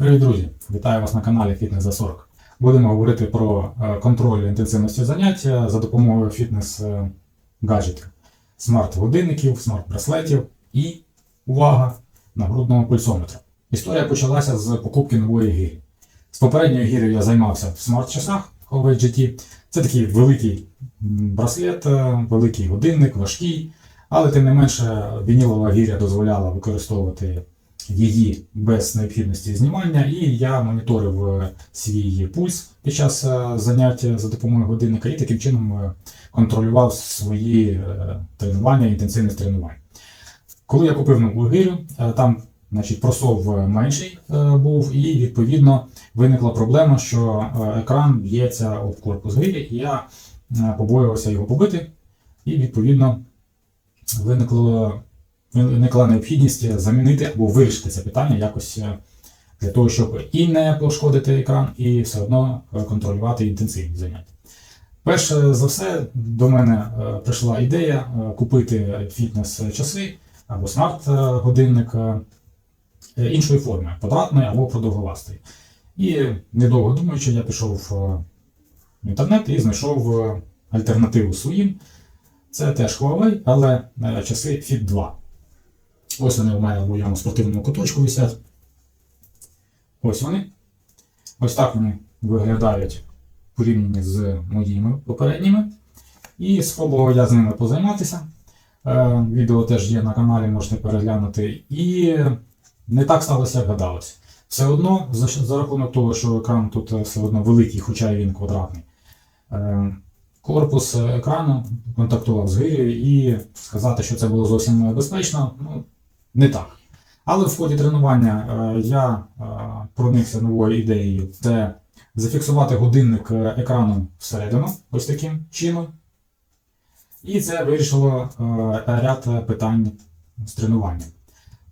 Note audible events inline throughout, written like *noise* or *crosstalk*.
Привіт, друзі! Вітаю вас на каналі Фітнес за 40. Будемо говорити про е, контроль інтенсивності заняття за допомогою фітнес-гаджетів, смарт-годинників, смарт-браслетів і, увага, нагрудного пульсометра. Історія почалася з покупки нової гірі. З попередньою гір'ю я займався в смарт-часах Huawei GT. Це такий великий браслет, е, великий годинник, важкий, але тим не менше вінілова гіря дозволяла використовувати її без необхідності знімання, і я моніторив е, свій пульс під час е, заняття за допомогою годинника і таким чином е, контролював свої тренування, інтенсивність тренувань. Коли я купив нову гирю, там значить, просов менший був, і відповідно виникла проблема, що екран б'ється об корпус гирі, і я побоювався його побити, і відповідно виникло виникла необхідність замінити або вирішити це питання якось е, для того, щоб і не пошкодити екран, і все одно е, контролювати інтенсивність занять. Перше за все до мене е, прийшла ідея купити фітнес-часи або смарт-годинник іншої форми, квадратної або продовголастої. І недовго думаючи, я пішов в інтернет і знайшов альтернативу своїм. Це теж Huawei, але часи Fit 2. Ось вони у мене в моєму спортивному куточку висять. Ось вони. Ось так вони виглядають порівняні з моїми попередніми. І спробував я з ними позайматися. Е, Відео теж є на каналі, можете переглянути. І не так сталося, як гадалося. Все одно, за, за рахунок того, що екран тут е, все одно великий, хоча й він квадратний. е, Корпус екрану контактував з гирею і сказати, що це було зовсім безпечно, ну, не так. Але в ході тренування е, я е, проникся новою ідеєю це зафіксувати годинник е, екраном всередину, ось таким чином. І це вирішило ряд питань з тренуванням.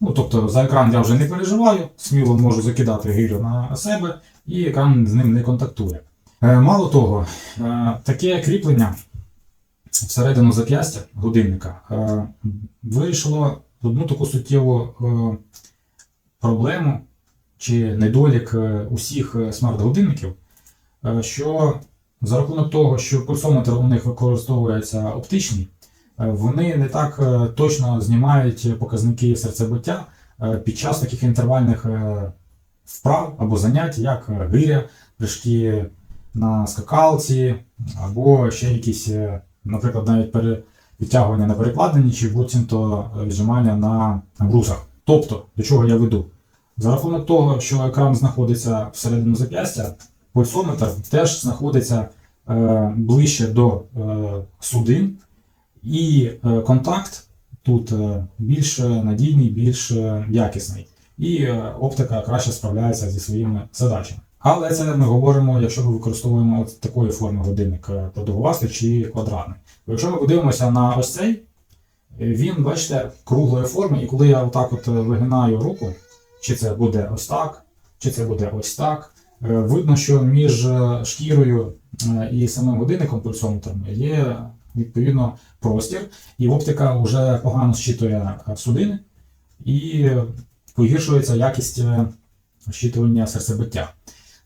Ну, тобто за екран я вже не переживаю, сміло можу закидати гирю на себе, і екран з ним не контактує. Мало того, таке кріплення всередину зап'ястя годинника вирішило одну таку суттєву е, проблему чи недолік е, усіх е, смарт-годинників, що за рахунок того, що пульсометр у них використовується оптичний, вони не так точно знімають показники серцебиття під час таких інтервальних вправ або занять, як гиря, прыжки на скакалці, або ще якісь, наприклад, навіть пере... відтягування на перекладині чи буцімто е, віджимання на брусах. Тобто, до чого я веду? За рахунок того, що екран знаходиться всередину зап'ястя, пульсометр теж знаходиться е, ближче до е, судин, і е, контакт тут е, більш надійний, більш е, якісний. І е, оптика краще справляється зі своїми задачами. Але це ми говоримо, якщо ми використовуємо от такої форми годинник продовгувастий чи квадратний. Бо Якщо ми подивимося на ось цей, він, бачите, круглої форми, і коли я отак от вигинаю руку, чи це буде ось так, чи це буде ось так, е, видно, що між е, шкірою е, і самим годинником пульсометром є відповідно простір, і оптика вже погано зчитує судини, і погіршується якість щитування серцебиття.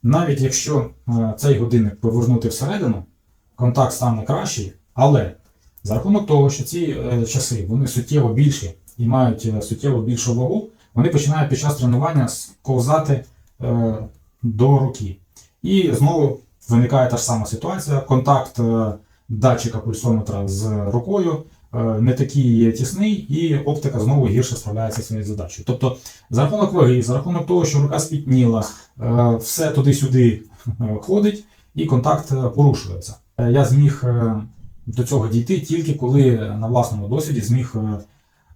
Навіть якщо е, цей годинник повернути всередину, контакт стане кращий, але за рахунок того, що ці е, часи вони суттєво більші і мають е, суттєво більшу вагу, вони починають під час тренування сковзати до руки. І знову виникає та ж сама ситуація. Контакт датчика пульсометра з рукою не такий тісний, і оптика знову гірше справляється зі своєю задачею. Тобто, за рахунок ваги, за рахунок того, що рука спітніла, е, все туди-сюди е, ходить, і контакт е, порушується. Е, Я зміг е, до цього дійти тільки коли на власному досвіді зміг е,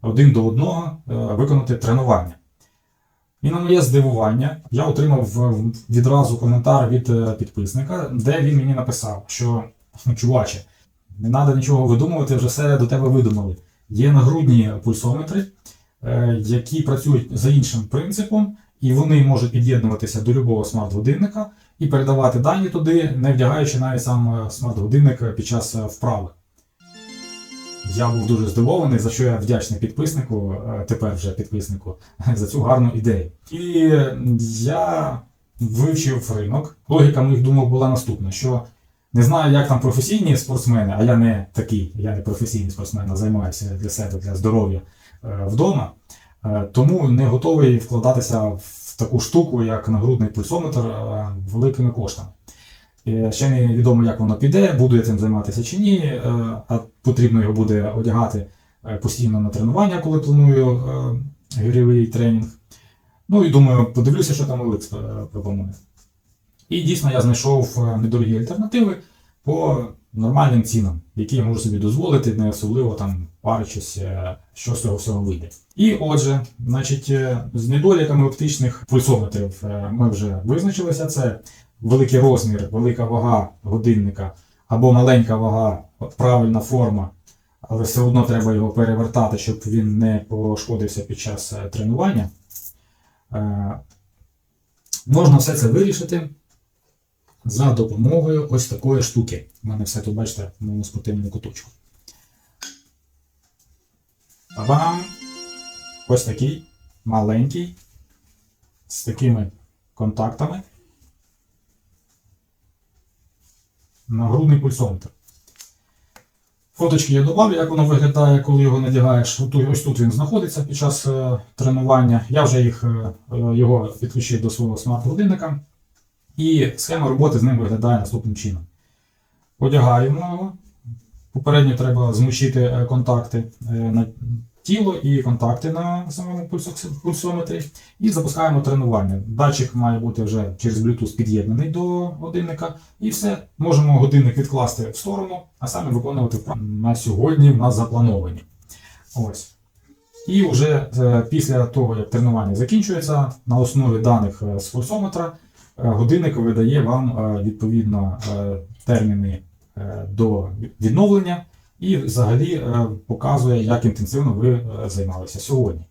один до одного е, виконати тренування. І на моє здивування я отримав е, відразу коментар від е, підписника, де він мені написав, що «Ну, чуваче, не треба нічого видумувати, вже все до тебе видумали. Є нагрудні пульсометри, е, які працюють за іншим принципом, і вони можуть під'єднуватися до любого смарт-годинника і передавати дані туди, не вдягаючи навіть сам е, смарт-годинник під час е, вправи. Я був дуже здивований, за що я вдячний підписнику, тепер вже підписнику, *laughs* за цю гарну ідею. І я вивчив ринок. Логіка моїх думок була наступна: що не знаю, як там професійні спортсмени, а я не такий, я не професійний спортсмен, а займаюся для себе, для здоров'я е, вдома. Е, Тому не готовий вкладатися в таку штуку, як нагрудний пульсометр е, великими коштами. Ще не відомо, як воно піде, буду я цим займатися чи ні, а потрібно його буде одягати постійно на тренування, коли планую гірьовий тренінг. Ну і думаю, подивлюся, що там Олекс е, пропонує. І дійсно я знайшов е, недорогі альтернативи по нормальним цінам, які я можу собі дозволити, не особливо там паричись, е, що з цього всього вийде. І отже, значить, е, з недоліками оптичних пульсометрів ми вже визначилися. Це великий розмір, велика вага годинника або маленька вага, правильна форма, але все одно треба його перевертати, щоб він не пошкодився під час тренування. Можна все це вирішити за допомогою ось такої штуки. У мене все тут, бачите, в моєму спортивному куточку. Бам! Ось такий маленький, з такими контактами. Нагрудний пульсометр. Фоточки я додав, як воно виглядає, коли його надягаєш. Ось тут він знаходиться під час е, тренування. Я вже їх, е, е, його підключив до свого смарт-годинника. І схема роботи з ним виглядає наступним чином. Одягаємо його. Попередньо треба змочити е, контакти е, на тіло і контакти на самому пульсометрі. І запускаємо тренування. Датчик має бути вже через Bluetooth під'єднаний до годинника. І все. Можемо годинник відкласти в сторону, а саме виконувати вправи на сьогодні в нас заплановані. Ось. І вже е, після того, як тренування закінчується, на основі даних з пульсометра, годинник видає вам е, відповідно е, терміни е, до відновлення і взагалі е, показує, як інтенсивно ви е, займалися сьогодні.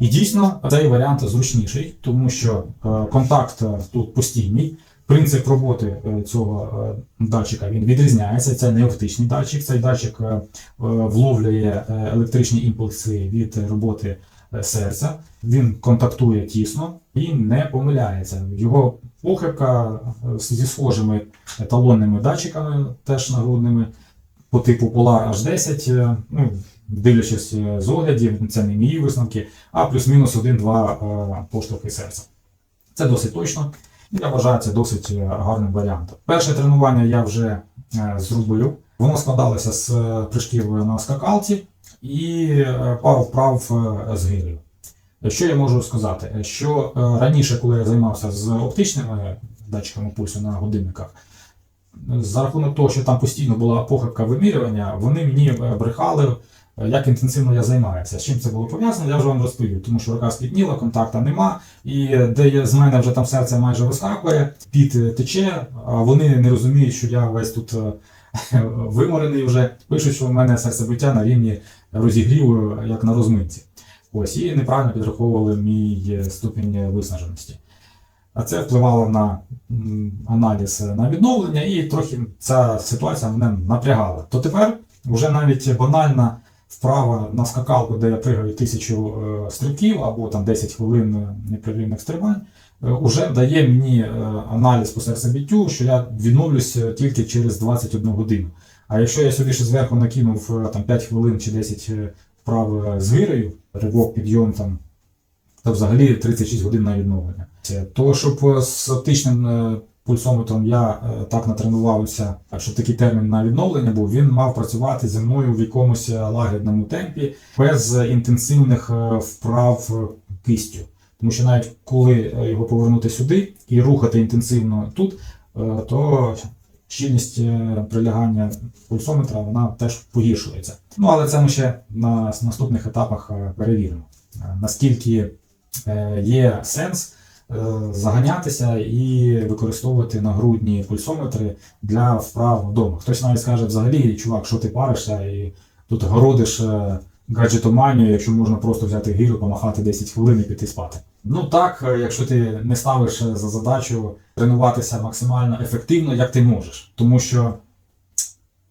І дійсно цей варіант зручніший, тому що е, контакт е, тут постійний. Принцип роботи е, цього е, датчика він відрізняється. Це не оптичний датчик. Цей датчик е, е, вловлює е, електричні імпульси від роботи е, серця. Він контактує тісно і не помиляється. Його похибка е, зі схожими еталонними датчиками, теж нагрудними, по типу Polar H10, е, ну, дивлячись е, з оглядів, це не мої висновки, а плюс-мінус 1-2 е, поштовхи серця. Це досить точно. Я вважаю це досить е, гарним варіантом. Перше тренування я вже е, зробив. Воно складалося з е, прыжків на скакалці і е, пару вправ е, з гирею. Що я можу сказати? Що е, раніше, коли я займався з оптичними датчиками пульсу на годинниках, за рахунок того, що там постійно була похибка вимірювання, вони мені брехали, як інтенсивно я займаюся. З чим це було пов'язано, я вже вам розповів, тому що рука спітніла, контакта нема, і де з мене вже там серце майже вискакує, піт е, тече, а вони не розуміють, що я весь тут виморений вже. Пишуть, що в мене серцебиття на рівні розігріву, як на розминці. Ось, і неправильно підраховували мій е, ступінь виснаженості. А це впливало на аналіз е, на відновлення, і трохи ця ситуація мене напрягала. То тепер вже навіть банальна вправа на скакалку, де я пригаю тисячу е, стрибків або там 10 хвилин е, непрерівних стрибань, е, уже дає мені е, аналіз по серцебіттю, що я відновлюся тільки через 21 годину. А якщо я сюди ще зверху накинув е, там 5 хвилин чи 10 е, вправ е, з гирею, ривок, підйом там, то взагалі 36 годин на відновлення. То, щоб е, з оптичним е, пульсометром я е, так натренувався, щоб такий термін на відновлення був, він мав працювати зі мною в якомусь е, лагідному темпі, без е, інтенсивних е, вправ е, кистю. Тому що навіть коли е, його повернути сюди і рухати інтенсивно тут, е, то щільність е, прилягання пульсометра вона теж погіршується. Ну але це ми ще на наступних етапах перевіримо. Наскільки є сенс заганятися і використовувати нагрудні пульсометри для вправ вдома. Хтось навіть скаже, взагалі, чувак, що ти паришся і тут городиш гаджетоманію, якщо можна просто взяти гіру, помахати 10 хвилин і піти спати. Ну так, е, якщо ти не ставиш е, за задачу тренуватися максимально ефективно, як ти можеш. Тому що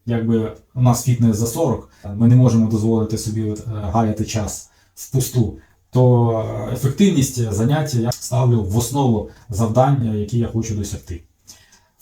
якби у нас фітнес за 40, ми не можемо дозволити собі е, гаяти час впусту, то ефективність заняття я ставлю в основу завдань, які я хочу досягти.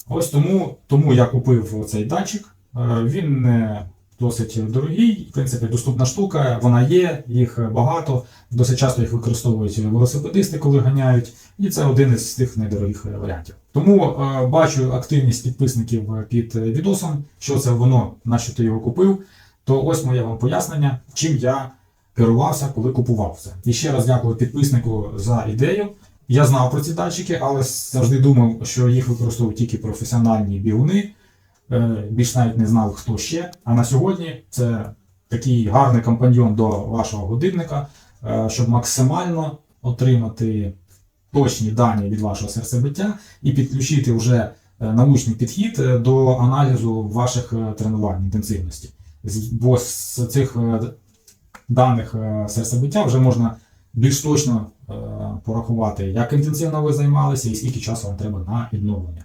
Ось тому, тому я купив цей датчик. Він не досить дорогий, в принципі, доступна штука, вона є, їх багато. Досить часто їх використовують велосипедисти, коли ганяють, і це один із тих найдорогих е, варіантів. Тому е, бачу активність підписників під відосом, що це воно, на що ти його купив. То ось моє вам пояснення, чим я керувався, коли купував це. І ще раз дякую підписнику за ідею. Я знав про ці датчики, але завжди думав, що їх використовують тільки професіональні бігуни. Е, Більш навіть не знав, хто ще. А на сьогодні це такий гарний компаньйон до вашого годинника, е, щоб максимально отримати точні дані від вашого серцебиття і підключити вже е, научний підхід до аналізу ваших тренувань інтенсивності. Бо з цих даних серцебиття вже можна більш точно порахувати, як інтенсивно ви займалися і скільки часу вам треба на відновлення.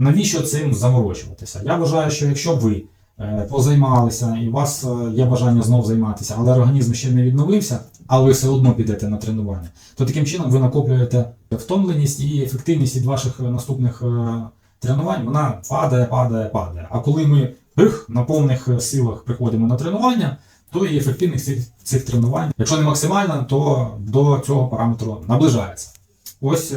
Навіщо цим заморочуватися? Я вважаю, що якщо ви е, позаймалися і у вас е, є бажання знов займатися, але організм ще не відновився, але ви все одно підете на тренування, то таким чином ви накоплюєте втомленість і ефективність від ваших е, наступних тренувань, вона падає, падає, падає. А коли ми ех, на повних силах приходимо на тренування, то і ефективність цих, цих тренувань, якщо не максимальна, то до цього параметру наближається. Ось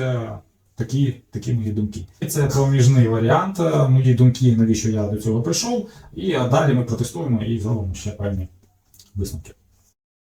такі, такі мої думки. Це проміжний варіант, е, мої думки, навіщо я до цього прийшов. І далі ми протестуємо і зробимо ще певні висновки.